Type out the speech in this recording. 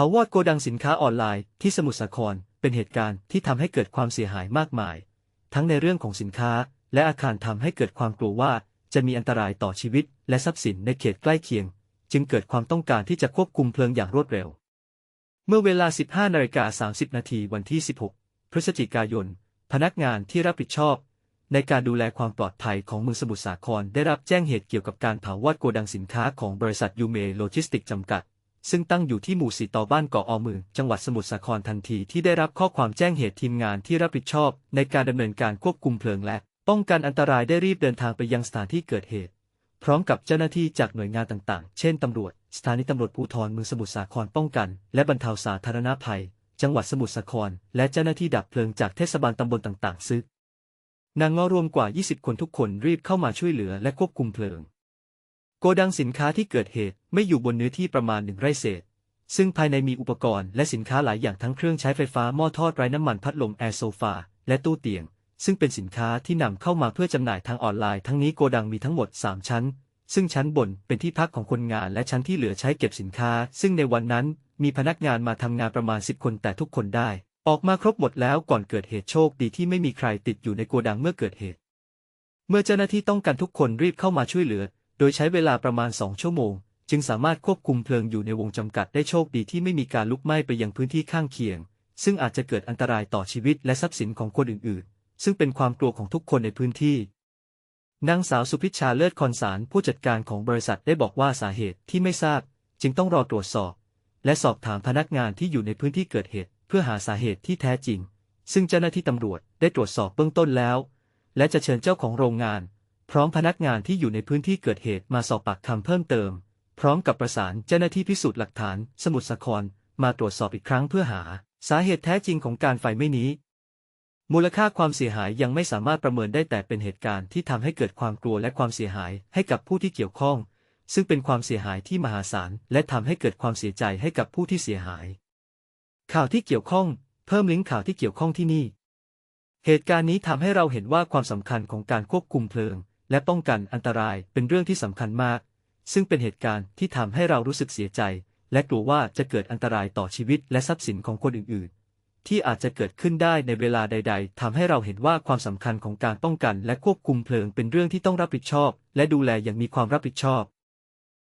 ผาวอดโกดังสินค้าออนไลน์ที่สมุทรสาครเป็นเหตุการณ์ที่ทำให้เกิดความเสียหายมากมาย ทั้งในเรื่องของสินค้า และอาคารทำให้เกิดความกลัวว่า จะมีอันตรายต่อชีวิต และทรัพย์สินในเขตใกล้เคียง จึงเกิดความต้องการที่จะควบคุมเพลิงอย่างรวดเร็ว เมื่อเวลา 15นาฬิกา30 นาทีวันที่ 16 พฤศจิกายน พนักงานที่รับผิดชอบ ในการดูแลความปลอดภัยของเมืองสมุทรสาครได้รับแจ้งเหตุเกี่ยวกับการเผาวอดโกดังสินค้าของบริษัทยูเมโลจิสติกจำกัด ซึ่งตั้งอยู่ที่หมู่สีต่อบ้านเกาะออมือ จังหวัดสมุทรสาครทันทีที่ได้รับข้อความแจ้งเหตุทีมงานที่รับผิดชอบ ในการดำเนินการควบคุมเพลิงและ ป้องกันอันตรายได้รีบเดินทางไปยังสถานที่เกิดเหตุ พร้อมกับเจ้าหน้าที่จากหน่วยงานต่างๆ เช่นตำรวจ สถานีตำรวจภูธรเมืองสมุทรสาครป้องกัน และบรรเทาสาธารณภัย จังหวัดสมุทรสาคร และเจ้าหน้าที่ดับเพลิงจากเทศบาลตำบลต่างๆ ซึกนางงอรวมกว่า 20 คนทุกคนรีบเข้ามาช่วยเหลือและควบคุมเพลิง โกดังสินค้าที่เกิดเหตุไม่อยู่บนเนื้อที่ประมาณหนึ่งไร่เศษ ซึ่งภายในมีอุปกรณ์และสินค้าหลายอย่างทั้งเครื่องใช้ไฟฟ้าหม้อทอดไร้น้ำมันพัดลมแอร์โซฟาและตู้เตียง ซึ่งเป็นสินค้าที่นำเข้ามาเพื่อจำหน่ายทางออนไลน์ทั้งนี้โกดังมีทั้งหมด 3 ชั้น ซึ่งชั้นบนเป็นที่พักของคนงานและชั้นที่เหลือใช้เก็บสินค้า ซึ่งในวันนั้นมีพนักงานมาทำงานประมาณ 10 คนแต่ทุกคนได้ ออกมาครบหมดแล้วก่อนเกิดเหตุโชคดีที่ไม่มีใครติดอยู่ในโกดังเมื่อเกิดเหตุ เมื่อเจ้าหน้าที่ต้องการทุกคนรีบเข้ามาช่วยเหลือ โดยใช้เวลาประมาณ 2 ชั่วโมง จึงสามารถควบคุมเพลิงอยู่ในวงจำกัดได้โชคดีที่ไม่มีการลุกไหม้ไปยังพื้นที่ข้างเคียง ซึ่งอาจจะเกิดอันตรายต่อชีวิตและทรัพย์สินของคนอื่นๆ ซึ่งเป็นความกลัวของทุกคนในพื้นที่นางสาวสุพิชชาเลิศคอนสารผู้จัดการของบริษัทได้บอกว่าสาเหตุที่ไม่ทราบ จึงต้องรอตรวจสอบ และสอบถามพนักงานที่อยู่ในพื้นที่เกิดเหตุ เพื่อหาสาเหตุที่แท้จริง ซึ่งเจ้าหน้าที่ตำรวจได้ตรวจสอบเบื้องต้นแล้ว และจะเชิญเจ้าของโรงงาน พร้อมพนักงานที่อยู่ในพื้นที่เกิดเหตุมาสอบปากคำเพิ่มเติม พร้อมกับประสานเจ้าหน้าที่พิสูจน์หลักฐาน สมุทรสาครมาตรวจสอบอีกครั้งเพื่อหา สาเหตุแท้จริงของการไฟไหม้นี้ มูลค่าความเสียหายยังไม่สามารถประเมินได้แต่เป็นเหตุการณ์ที่ทำให้เกิดความกลัวและความเสียหายให้กับผู้ที่เกี่ยวข้อง ซึ่งเป็นความเสียหายที่มหาศาลและทำให้เกิดความเสียใจให้กับผู้ที่เสียหาย ข่าวที่เกี่ยวข้อง เพิ่มลิงก์ข่าวที่เกี่ยวข้องที่นี่ เหตุการณ์นี้ทำให้เราเห็นว่าความสำคัญของการควบคุมเพลิง และป้องกันอันตรายเป็นเรื่องที่สำคัญมาก ซึ่งเป็นเหตุการณ์ที่ทำให้เรารู้สึกเสียใจ และกลัวว่าจะเกิดอันตรายต่อชีวิตและทรัพย์สินของคนอื่น ๆ ที่อาจจะเกิดขึ้นได้ในเวลาใด ๆทำให้เราเห็นว่าความสำคัญของการป้องกัน และควบคุมเพลิงเป็นเรื่องที่ต้องรับผิดชอบ และดูแลอย่างมีความรับผิดชอบ